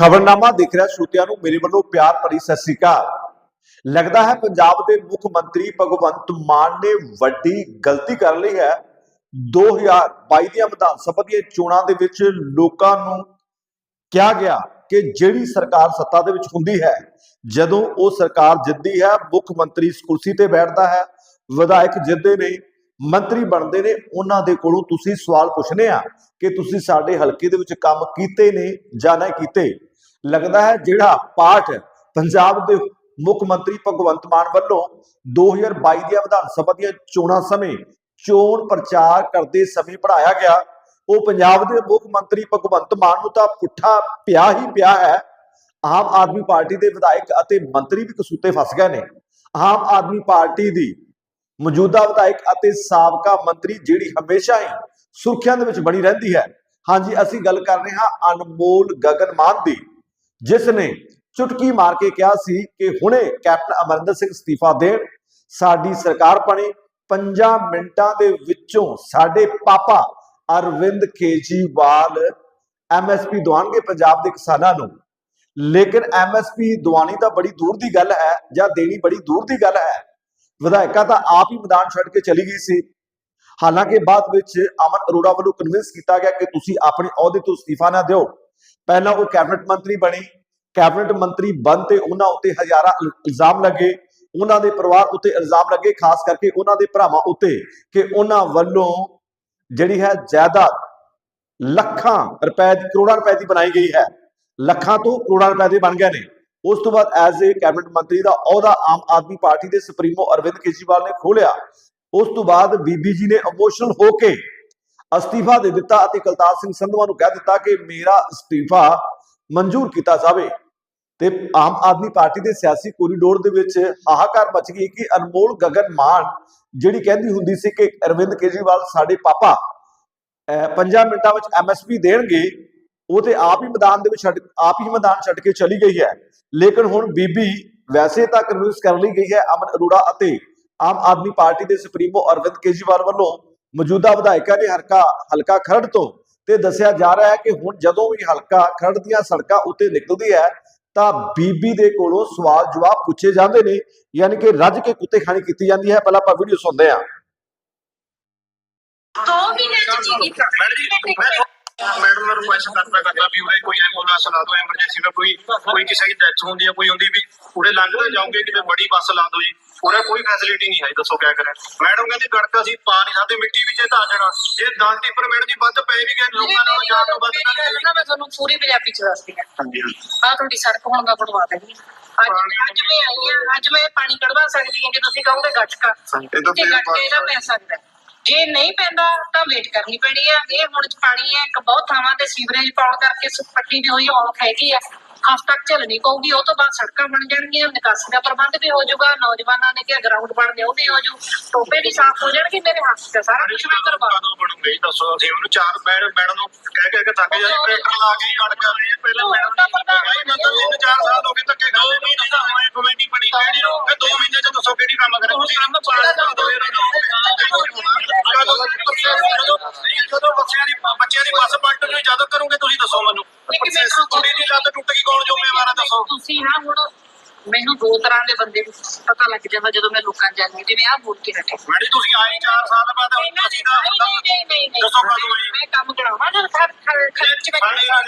ਖਬਰਨਾਮਾ ਦੇਖ ਰਿਹਾ ਸ਼ਰੋਤਿਆਂ ਨੂੰ, ਮੇਰੇ ਵੱਲੋਂ ਪਿਆਰ ਭਰੀ ਸਤਿ ਸ੍ਰੀ ਅਕਾਲ। ਲੱਗਦਾ ਹੈ ਪੰਜਾਬ ਦੇ ਮੁੱਖ ਮੰਤਰੀ ਭਗਵੰਤ ਮਾਨ ਨੇ ਵੱਡੀ ਗਲਤੀ ਕਰ ਲਈ ਹੈ। 2022 ਦੀਆਂ ਵਿਧਾਨ ਸਭਾ ਦੀਆਂ ਚੋਣਾਂ ਦੇ ਵਿੱਚ ਲੋਕਾਂ ਨੂੰ ਕਿਹਾ ਗਿਆ ਕਿ ਜਿਹੜੀ ਸਰਕਾਰ ਸੱਤਾ ਦੇ ਵਿੱਚ ਹੁੰਦੀ ਹੈ, ਜਦੋਂ ਉਹ ਸਰਕਾਰ ਜਿੱਤਦੀ ਹੈ, ਮੁੱਖ ਮੰਤਰੀ ਇਸ ਕੁਰਸੀ ਤੇ ਬੈਠਦਾ ਹੈ, ਵਿਧਾਇਕ ਜਿੱਤਦੇ ਨੇ ਮੰਤਰੀ ਬਣਦੇ ਨੇ, ਉਹਨਾਂ ਦੇ ਕੋਲੋਂ ਤੁਸੀਂ ਸਵਾਲ ਪੁੱਛਨੇ ਆ ਕਿ ਤੁਸੀਂ ਸਾਡੇ ਹਲਕੇ ਦੇ ਵਿੱਚ ਕੰਮ ਕੀਤੇ ਨੇ ਜਾਂ ਨਹੀਂ ਕੀਤੇ। ਲੱਗਦਾ ਹੈ ਜਿਹੜਾ ਪਾਠ ਪੰਜਾਬ ਦੇ ਮੁੱਖ ਮੰਤਰੀ ਭਗਵੰਤ ਮਾਨ ਵੱਲੋਂ 2022 ਦੀਆਂ ਵਿਧਾਨ ਸਭਾ ਦੀਆਂ ਚੋਣਾਂ ਸਮੇਂ ਚੋਣ ਪ੍ਰਚਾਰ ਕਰਦੇ ਸਮੇਂ ਪੜਾਇਆ ਗਿਆ। ਉਹ ਪੰਜਾਬ ਦੇ ਮੁੱਖ ਮੰਤਰੀ ਭਗਵੰਤ ਮਾਨ ਨੂੰ ਤਾਂ ਪੁੱਠਾ ਪਿਆ ਹੀ ਪਿਆ ਹੈ। ਆਮ ਆਦਮੀ ਪਾਰਟੀ ਦੇ ਵਿਧਾਇਕ ਅਤੇ ਮੰਤਰੀ ਵੀ ਕਸੂਤੇ ਫਸ ਗਏ ਨੇ। ਆਮ ਆਦਮੀ ਪਾਰਟੀ ਦੀ ਮੌਜੂਦਾ ਵਿਧਾਇਕ ਅਤੇ ਸਾਬਕਾ ਮੰਤਰੀ ਜਿਹੜੀ ਹਮੇਸ਼ਾ ਹੀ ਸੁਰਖੀਆਂ ਦੇ ਵਿੱਚ ਬਣੀ ਰਹਿੰਦੀ ਹੈ। ਹਾਂਜੀ, ਅਸੀਂ ਗੱਲ ਕਰ ਰਹੇ ਹਾਂ ਅਨਮੋਲ ਗਗਨ ਮਾਨ ਦੀ। ਜਿਸ ਨੇ ਚੁਟਕੀ ਮਾਰ ਕੇ ਕਿਹਾ ਸੀ ਕਿ ਹੁਣੇ ਕੈਪਟਨ ਅਮਰਿੰਦਰ ਸਿੰਘ ਅਸਤੀਫਾ ਦੇਣ, ਸਾਡੀ ਸਰਕਾਰ ਬਣੇ 5 ਮਿੰਟਾਂ ਦੇ ਵਿੱਚੋਂ ਸਾਡੇ ਪਾਪਾ ਅਰਵਿੰਦ ਕੇਜੀਵਾਲ ਐਮਐਸਪੀ ਦਵਾਉਣਗੇ ਪੰਜਾਬ ਦੇ ਕਿਸਾਨਾਂ ਨੂੰ। ਲੇਕਿਨ ਐਮਐਸਪੀ ਦਵਾਨੀ ਤਾਂ ਬੜੀ ਦੂਰ ਦੀ ਗੱਲ ਹੈ ਜਾਂ ਦੇਣੀ ਬੜੀ ਦੂਰ ਦੀ ਗੱਲ ਹੈ। ਵਿਧਾਇਕਾ ਤਾਂ ਆਪ ਹੀ ਮੈਦਾਨ ਛੱਡ ਕੇ ਚਲੀ ਗਈ ਸੀ। ਹਾਲਾਂਕਿ ਬਾਅਦ ਵਿੱਚ ਅਮਨ ਅਰੋੜਾ ਵੱਲੋਂ ਕਨਵਿੰਸ ਕੀਤਾ ਗਿਆ ਕਿ ਤੁਸੀਂ ਆਪਣੇ ਅਹੁਦੇ ਤੋਂ ਅਸਤੀਫਾ ਨਾ ਦਿਓ। ਪਹਿਲਾਂ ਉਹ ਕੈਬਨਿਟ ਮੰਤਰੀ ਬਣੀ ਕੈਬਨਿਟ ਮੰਤਰੀ ਬਣ ਤੇ ਉਹਨਾਂ ਉੱਤੇ ਹਜ਼ਾਰਾਂ ਇਲਜ਼ਾਮ ਲੱਗੇ, ਉਹਨਾਂ ਦੇ ਪਰਿਵਾਰ ਉੱਤੇ ਇਲਜ਼ਾਮ ਲੱਗੇ, ਖਾਸ ਕਰਕੇ ਉਹਨਾਂ ਦੇ ਭਰਾਵਾਂ ਉੱਤੇ, ਕਿ ਉਹਨਾਂ ਵੱਲੋਂ ਜਿਹੜੀ ਹੈ ਜਾਇਦਾਦ ਲੱਖਾਂ ਰੁਪਏ ਕਰੋੜਾਂ ਰੁਪਏ ਦੀ ਬਣਾਈ ਗਈ ਹੈ। ਲੱਖਾਂ ਤੋਂ ਕਰੋੜਾਂ ਰੁਪਏ ਦੇ ਬਣ ਗਏ ਨੇ। ਉਸ ਤੋਂ ਬਾਅਦ ਐਜ਼ ਏ ਕੈਬਨਿਟ ਮੰਤਰੀ ਦਾ ਅਹੁਦਾ ਆਮ ਆਦਮੀ ਪਾਰਟੀ ਦੇ ਸੁਪਰੀਮੋ ਅਰਵਿੰਦ ਕੇਜਰੀਵਾਲ ਨੇ ਖੋਲਿਆ ਉਸ ਤੋਂ ਬਾਅਦ ਬੀਬੀ ਜੀ ਨੇ ਇਮੋਸ਼ਨਲ ਹੋ ਕੇ ਅਸਤੀਫਾ ਦੇ ਦਿੱਤਾ ਅਤੇ ਕਲਤਾਰ ਸਿੰਘ ਸੰਧਵਾ ਨੂੰ ਕਹਿ ਦਿੱਤਾ ਕਿ ਮੇਰਾ ਅਸਤੀਫਾ ਮਨਜ਼ੂਰ ਕੀਤਾ ਜਾਵੇ। ਤੇ ਆਮ ਆਦਮੀ ਪਾਰਟੀ ਦੇ ਸਿਆਸੀ ਕੋਰੀਡੋਰ ਦੇ ਵਿੱਚ ਹਾਹਾਕਾਰ ਮਚ ਗਈ ਕਿ ਅਨਮੋਲ ਗਗਨ ਮਾਨ, ਜਿਹੜੀ ਕਹਿੰਦੀ ਹੁੰਦੀ ਸੀ ਕਿ ਅਰਵਿੰਦ ਕੇਜਰੀਵਾਲ ਸਾਡੇ ਪਾਪਾ ਅਹ ਮਿੰਟਾਂ ਵਿੱਚ ਐਮਐਸਪੀ ਦੇਣਗੇ, ਉਹ ਤੇ ਆਪ ਹੀ ਮੈਦਾਨ ਦੇ ਵਿੱਚ ਛੱਡ, ਆਪ ਹੀ ਮੈਦਾਨ ਛੱਡ ਕੇ ਚਲੀ ਗਈ ਹੈ। ਲੇਕਿਨ ਹੁਣ ਬੀਬੀ ਵੈਸੇ ਤਾਂ ਕਨਵਿੰਸ ਕਰ ਲਈ ਗਈ ਹੈ ਅਮਨ ਅਰੋੜਾ ਅਤੇ ਆਮ ਆਦਮੀ ਪਾਰਟੀ ਦੇ ਸੁਪਰੀਮੋ ਅਰਵਿੰਦ ਕੇਜਰੀਵਾਲ ਵੱਲੋਂ ਮੌਜੂਦਾ ਵਿਧਾਇਕਾਂ ਨੇ ਹਲਕਾ ਹਲਕਾ ਖਰੜ ਤੋਂ ਤੇ ਦੱਸਿਆ ਜਾ ਰਿਹਾ ਹੈ ਕਿ ਹੁਣ ਜਦੋਂ ਵੀ ਹਲਕਾ ਖਰੜ ਦੀਆਂ ਸੜਕਾਂ ਉੱਤੇ ਨਿਕਲਦੀ ਹੈ ਤਾਂ ਬੀਬੀ ਦੇ ਕੋਲੋਂ ਸਵਾਲ ਜਵਾਬ ਪੁੱਛੇ ਜਾਂਦੇ ਨੇ ਯਾਨੀ ਕਿ ਰੱਜ ਕੇ ਕੁੱਤੇ ਖਾਣੀ ਕੀਤੀ ਜਾਂਦੀ ਹੈ। ਪਹਿਲਾਂ ਆਪਾਂ ਵੀਡੀਓ ਸੁਣਦੇ ਹਾਂ। ਦੋ ਮਹੀਨੇ ਚ ਜੀ ਮੈਡਮ ਜੀ ਨੂੰ ਰਿਕੁਐਸਟ ਕਰਦਾ ਕਰਦਾ ਵੀ ਉਰੇ ਕੋਈ ਐਂਬੂਲੈਂਸ ਲਾ ਦਿਓ ਐਮਰਜੈਂਸੀ ਵਿੱਚ ਕੋਈ ਕੋਈ ਕਿਸੇ ਦੀ ਡੈਥ ਹੁੰਦੀ ਹੈ ਕੋਈ ਹੁੰਦੀ ਵੀ ਉਰੇ ਲੰਘਦੇ ਜਾਓਗੇ ਕਿਤੇ ਬੜੀ ਬੱਸ ਲਾ ਦਿਓ ਜੀ। ਉਰੇ ਕੋਈ ਫੈਸਿਲਿਟੀ ਨਹੀਂ ਹੈ ਦੱਸੋ ਕਿਆ ਕਰਾਂ। ਮੈਡਮ ਕਹਿੰਦੀ ਗੜਕਾ ਸੀ ਪਾ ਨਹੀਂ ਸਕਦੇ ਮਿੱਟੀ ਵਿੱਚ ਧਾ ਜਾਣਾ ਇਹ 10 ਟਿੱਪਰ ਮੈਡਮ ਜੀ ਵੱਧ ਪਏ ਵੀ ਗਏ ਲੋਕਾਂ ਨਾਲ ਜਾਣ ਤੋਂ ਵੱਧ ਨਾ ਮੈਂ ਤੁਹਾਨੂੰ ਪੂਰੀ ਪੰਜਾਬੀ ਚ ਦੱਸਦੀ ਹਾਂ। ਹਾਂਜੀ ਆ ਤੁਹਾਡੀ ਸੜਕ ਹੁਣ ਮੈਂ ਬਣਵਾ ਦੇਣੀ ਅੱਜ ਅੱਜ ਮੈਂ ਆਈ ਹਾਂ ਅੱਜ ਮੈਂ ਪਾਣੀ ਕਢਵਾ ਸਕਦੀ ਹਾਂ ਜੇ ਤੁਸੀਂ ਕਹੋਗੇ ਗੱਟਕਾ। ਇਹ ਤਾਂ ਗੱਟਕੇ ਦਾ ਪੈ ਸਕਦਾ। ਜੇ ਨਹੀਂ ਪੈਂਦਾ ਤਾਂ ਵੇਟ ਕਰਨੀ ਪੈਣੀ ਆ। ਇਹ ਹੁਣ ਚ ਪਾਣੀ ਹੈ ਇੱਕ ਬਹੁਤ ਥਾਵਾਂ ਤੇ ਸੀਵਰੇਜ ਪਾਉਣ ਕਰਕੇ ਪੱਟੀ ਦੀ ਹੋਈ ਔਖ ਹੈਗੀ ਆ। ਹਫ਼ਤਾ ਤੱਕ ਝੱਲਣੀ ਪਊਗੀ ਉਹ ਤੋਂ ਬਾਅਦ ਸੜਕਾਂ ਬਣ ਜਾਣਗੀਆਂ ਨਿਕਾਸੀ ਦਾ ਪ੍ਰਬੰਧ ਵੀ ਹੋ ਜਾਊਗਾ ਨੌਜਵਾਨਾਂ ਨੇ ਕਿਹਾ ਗਰਾਊਂਡ ਬਣਦੇ ਉਹ ਵੀ ਹੋ ਜੂ ਟੋਪੇ ਵੀ ਸਾਫ਼ ਹੋ ਜਾਣਗੇ ਮੇਰੇ ਹੱਥ ਤੇ ਸਾਰਾ ਕੁਝ ਮੈਂ ਕਰਵਾ ਕਦੋਂ ਬਣੂਗੇ ਦੱਸੋ ਅਸੀਂ ਉਹਨੂੰ ਚਾਰ ਮੈਡਮ ਮੈਡਮ ਨੂੰ ਕਹਿ ਕਹਿ ਕੇ ਥੱਕ ਜਾਈ ਟਰੈਕਟਰ ਲਾ ਕੇ ਹੀ ਅੜ ਗਿਆ ਇਹ ਪਹਿਲਾਂ ਮੈਡਮ ਨੇ ਨਾ ਤਾਂ ਤਿੰਨ ਚਾਰ ਸਾਲ ਹੋ ਗਏ ਧੱਕੇ ਖਾਂਦੇ ਨਹੀਂ ਤਾਂ ਹੋਏ ਕਮੇਟੀ ਬਣੀ ਕਿਹੜੀ ਨੂੰ ਕਿਹੜੀ ਕੰਮ ਕਰੇ ਤੁਸੀਂ ਕੰਮ ਪਾਸ ਦੋ ਜਦੋਂ ਬੱਚਿਆਂ ਦੀ ਬੱਚਿਆਂ ਦੀ ਬੱਸ ਪਲਟ ਗਈ ਜਦੋਂ ਕਰੋਗੇ ਤੁਸੀਂ ਦੱਸੋ ਮੈਨੂੰ ਕੁੜੀ ਦੀ ਲੱਤ ਟੁੱਟ ਗਈ ਕੌਣ ਜ਼ਿੰਮੇਵਾਰ ਹੈ ਦੱਸੋ ਤੁਸੀਂ ਨਾ ਹੁਣ ਮੈਨੂੰ ਦੋ ਤਰ੍ਹਾਂ ਦੇ ਬੰਦੇ ਪਤਾ ਲੱਗ ਜਾਂਦਾ ਜਦੋਂ ਮੈਂ ਲੋਕਾਂ ਜਾਣੀ ਜਿਵੇਂ ਆ ਬੋਲ ਕੇ ਹਟੇ ਮੈਡੀ ਤੁਸੀਂ ਆਏ 4 ਸਾਲ ਬਾਅਦ ਨਹੀਂ ਅਸੀਂ ਦਾ ਨਹੀਂ ਨਹੀਂ ਨਹੀਂ ਨਹੀਂ ਦੱਸੋ ਕਦੋਂ ਹੋਈ? ਮੈਂ ਕੰਮ ਕਰਾਉਣਾ ਨਾ ਖਰ ਖਰ ਖਰਚ ਵਿੱਚ ਸਾਡੇ ਆ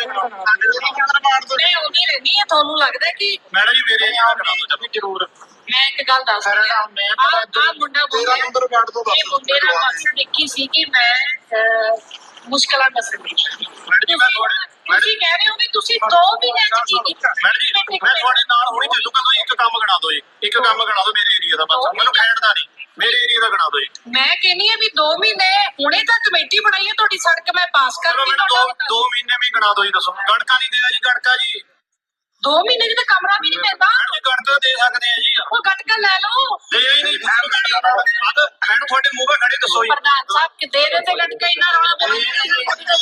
ਮਾਰ ਦਿਓ ਮੈਂ ਉਹਦੀ ਰਹਿਣੀ ਹੈ ਤੁਹਾਨੂੰ ਲੱਗਦਾ ਕਿ ਮੈਡਮ ਜੀ ਮੇਰੇ ਨਾਲ ਕਰਾ ਦਿਓ ਜਰੂਰ ਜ਼ਰੂਰ ਮੈਂ ਇੱਕ ਗੱਲ ਦੱਸ ਰਹੀ। ਮੈਂ ਤਾਂ ਆਹ- ਆਹ ਮੁੰਡਾ ਤੇਰਾ ਬੋਲਿਆ ਨੰਬਰ ਕੱਢ ਦਿਓ ਇਹ ਮੁੰਡੇ ਨਾਲ ਮਕਸਦ ਦੇਖੀ ਸੀ ਕਿ ਮੈਂ ਮੁਸ਼ਕਲਾਂ ਮੈਂ ਤੁਹਾਡੇ ਤੁਸੀਂ ਕਹਿ ਰਹੇ ਹੋ ਵੀ ਤੁਸੀਂ ਦੋ ਮਹੀਨੇ ਚ ਕੀ ਕੀਤਾ ਮੈਡਮ ਜੀ ਮੈਂ ਤੁਹਾਡੇ ਨਾਲ ਹੁਣੀ ਚੱਲੂਗਾ ਤੁਸੀਂ ਇੱਕ ਕੰਮ ਗਣਾ ਦਿਓ ਇੱਕ ਕੰਮ ਗਣਾ ਦਿਓ ਮੇਰੇ ਏਰੀਆ ਦਾ ਬਸ। ਮੈਨੂੰ ਖੇਡਦਾ ਨਹੀਂ। ਮੇਰੇ ਏਰੀਆ ਦਾ ਗਣਾ ਦਿਓ ਮੈਂ ਕਹਿੰਨੀ ਆ ਵੀ 2 ਮਹੀਨੇ ਹੁਣੇ ਤਾਂ ਕਮੇਟੀ ਬਣਾਈ ਹੈ ਤੁਹਾਡੀ ਸੜਕ ਮੈਂ ਪਾਸ ਦੋ ਤੁਹਾਡਾ ਦੋ ਮਹੀਨੇ ਵੀ ਗਣਾ ਦਿਓ ਜੀ ਦੱਸੋ। ਗੜਕਾ ਨਹੀਂ ਦਿਆ ਜੀ ਗੜਕਾ ਜੀ। 2 ਮਹੀਨੇ ਚ ਤਾਂ ਕਮਰਾ ਵੀ ਨਹੀਂ ਮੈਡਮ ਜੀ ਗੜਕਾ ਦੇ ਸਕਦੇ ਆ ਜੀ ਉਹ ਗਟਕਾ ਲੈ ਲਓ ਦੇ ਹੀ ਨਹੀਂ ਮੈਨੂੰ ਤੁਹਾਡੇ ਮੂੰਹ 'ਤੇ ਖੜੇ ਦੱਸੋ ਜੀ ਪ੍ਰਧਾਨ ਸਾਹਿਬ ਕਿ ਦੇ ਦੇ ਤੇ ਗਟਕਾ ਇੰਨਾ ਰੌਲਾ ਮੈਂ ਦਾ ਬੰਦੇ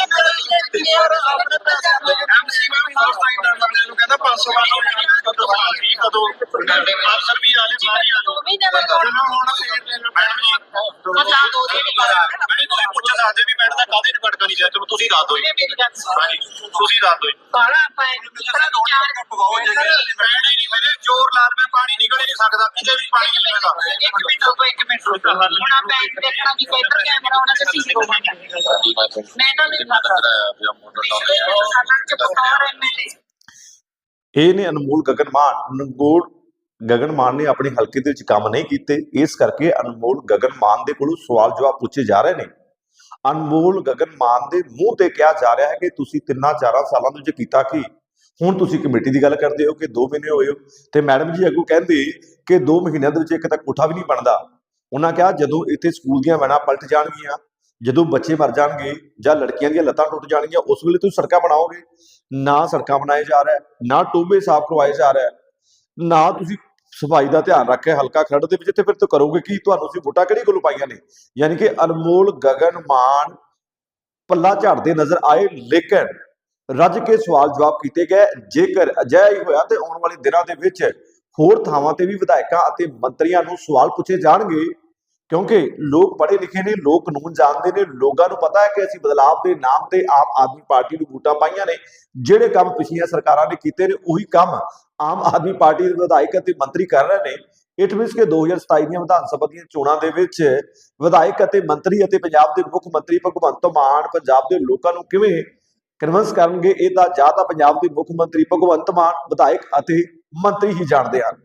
ਨੂੰ ਤਾਂ ਦੋ ਦਿਨ ਹੀ ਮੈਨੂੰ ਤੁਸੀਂ ਪੁੱਛ ਸਕਦੇ ਵੀ ਮੈਡਮ ਦਾ ਕਾਹਦੇ ਨੇ ਭਟਕਾ ਨਹੀਂ ਜਾਇਆ ਚਲੋ ਤੁਸੀਂ ਦੱਸ ਦਿਓ ਜੀ। ਮੇਰੀ ਗੱਲ ਸੁਣ। ਹਾਂਜੀ ਤੁਸੀਂ ਦੱਸ ਦਿਓ ਜੀ। ਕਾਲਾ ਆਪਾਂ ਇਹਨੂੰ ਕਿਹੜਾ ਚਾਰ ਬਹੁਤ ਜਗ੍ਹਾ ਪੈਣੇ ਨਹੀਂ ਮੇਰੇ ਜ਼ੋਰ ਲਾਲ ਮੈਂ ਪਾਣੀ ਨਿਕਲ ਹੀ ਨਹੀਂ ਸਕਦਾ ਕਿਤੇ ਵੀ ਪਾਣੀ ਨਹੀਂ ਨਿਕਲਦਾ ਇੱਕ ਮਿੰਟ ਰੁਕੋ ਇੱਕ ਮਿੰਟ ਰੁਕੋ। ਹੁਣ ਆਪਾਂ ਇਹ ਦੇਖਣਾ ਵੀ ਕੋਈ ਇੱਧਰ ਕੈਮਰਾ ਹੋਣਾ ਤੇ ਸੀ ਹੋਣਾ ਮੈਂ ਤਾਂ ਨਹੀਂ ਪਤਾ। ਸਾਡਾ ਚ ਬਤੌਰ ਐਮਐਲਏ ਇਹ ਨੇ ਅਨਮੋਲ ਗਗਨ ਮਾਨ ਨੰਗੋੜ ਗਗਨ ਮਾਨ ਨੇ ਆਪਣੇ ਹਲਕੇ ਦੇ ਵਿੱਚ ਕੰਮ ਨਹੀਂ ਕੀਤੇ, ਇਸ ਕਰਕੇ ਅਨਮੋਲ ਗਗਨ ਮਾਨ ਦੇ ਕੋਲੋਂ ਸਵਾਲ ਜਵਾਬ ਪੁੱਛੇ ਜਾ ਰਹੇ ਨੇ। ਅਨਮੋਲ ਗਗਨ ਮਾਨ ਦੇ ਮੂੰਹ ਤੇ ਕਿਹਾ ਜਾ ਰਿਹਾ ਹੈ ਕਿ ਤੁਸੀਂ ਤਿੰਨਾਂ ਚਾਰਾਂ ਸਾਲਾਂ ਦੇ ਵਿੱਚ ਕੀਤਾ ਕੀ? ਹੁਣ ਤੁਸੀਂ ਕਮੇਟੀ ਦੀ ਗੱਲ ਕਰਦੇ ਹੋ ਕਿ 2 ਮਹੀਨੇ ਹੋਏ ਹੋ ਤੇ ਮੈਡਮ ਜੀ ਅੱਗੋਂ ਕਹਿੰਦੇ ਕਿ 2 ਮਹੀਨਿਆਂ ਦੇ ਵਿੱਚ ਇੱਕ ਤਾਂ ਕੋਠਾ ਵੀ ਨਹੀਂ ਬਣਦਾ। ਉਹਨਾਂ ਕਿਹਾ ਜਦੋਂ ਇੱਥੇ ਸਕੂਲ ਦੀਆਂ ਵੈਨਾਂ ਪਲਟ ਜਾਣਗੀਆਂ, ਜਦੋਂ ਬੱਚੇ ਮਰ ਜਾਣਗੇ ਜਾਂ ਲੜਕੀਆਂ ਦੀਆਂ ਲੱਤਾਂ ਟੁੱਟ ਜਾਣਗੀਆਂ, ਉਸ ਵੇਲੇ ਤੁਸੀਂ ਸੜਕਾਂ ਬਣਾਓਗੇ। ਨਾ ਸੜਕਾਂ ਬਣਾਏ ਜਾ ਰਿਹਾ, ਨਾ ਟੋਬੇ ਸਾਫ਼ ਕਰਵਾਏ ਜਾ ਰਿਹਾ, ਨਾ ਤੁਸੀਂ ਸਫ਼ਾਈ ਦਾ ਧਿਆਨ ਰੱਖ, ਹਲਕਾ ਖਰੜ ਦੇ ਵਿੱਚ ਤੇ ਫਿਰ ਤੋਂ ਕਰੋਗੇ ਕੀ? ਤੁਹਾਨੂੰ ਅਸੀਂ ਵੋਟਾਂ ਕਿਹੜੀ ਕੋਲੋਂ ਪਾਈਆਂ ਨੇ? ਯਾਨੀ ਕਿ ਅਨਮੋਲ, ਗਗਨ, ਮਾਨ ਪੱਲਾ ਝਾੜਦੇ ਨਜ਼ਰ ਆਏ, ਲੇਕਿਨ ਰੱਜ ਕੇ ਸਵਾਲ ਜਵਾਬ ਕੀਤੇ ਗਏ। ਜੇਕਰ ਅਜਿਹਾ ਹੀ ਹੋਇਆ ਤੇ ਆਉਣ ਵਾਲੇ ਦਿਨਾਂ ਦੇ ਵਿੱਚ ਹੋਰ ਥਾਵਾਂ ਤੇ ਵੀ ਵਿਧਾਇਕਾਂ ਅਤੇ ਮੰਤਰੀਆਂ ਨੂੰ ਸਵਾਲ ਪੁੱਛੇ ਜਾਣਗੇ, ਕਿਉਂਕਿ ਲੋਕ ਪੜ੍ਹੇ ਲਿਖੇ ਨੇ, ਲੋਕ ਕਾਨੂੰਨ ਜਾਣਦੇ ਨੇ, ਲੋਕਾਂ ਨੂੰ ਪਤਾ ਹੈ ਕਿ ਅਸੀਂ ਬਦਲਾਵ ਦੇ ਨਾਮ ਤੇ ਆਮ ਆਦਮੀ ਪਾਰਟੀ ਨੂੰ ਵੋਟਾਂ ਪਾਈਆਂ ਨੇ। ਜਿਹੜੇ ਕੰਮ ਪਿਛਲੀਆਂ ਸਰਕਾਰਾਂ ਨੇ ਕੀਤੇ ਨੇ, ਉਹੀ ਕੰਮ ਆਮ ਆਦਮੀ ਪਾਰਟੀ ਦੇ ਵਿਧਾਇਕ ਅਤੇ ਮੰਤਰੀ ਕਰ ਰਹੇ ਨੇ। ਇਟ ਮੀਨਸ ਕਿ 2027 ਦੀਆਂ ਵਿਧਾਨ ਸਭਾ ਦੀਆਂ ਚੋਣਾਂ ਦੇ ਵਿੱਚ ਵਿਧਾਇਕ ਅਤੇ ਮੰਤਰੀ ਅਤੇ ਪੰਜਾਬ ਦੇ ਮੁੱਖ ਮੰਤਰੀ ਭਗਵੰਤ ਮਾਨ ਪੰਜਾਬ ਦੇ ਲੋਕਾਂ ਨੂੰ ਕਿਵੇਂ ਕਨਵਿੰਸ ਕਰਨਗੇ, ਇਹ ਤਾਂ ਜਾਂ ਤਾਂ ਪੰਜਾਬ ਦੇ ਮੁੱਖ ਮੰਤਰੀ ਭਗਵੰਤ ਮਾਨ ਵਿਧਾਇਕ ਅਤੇ ਮੰਤਰੀ ਹੀ ਜਾਣਦੇ ਹਨ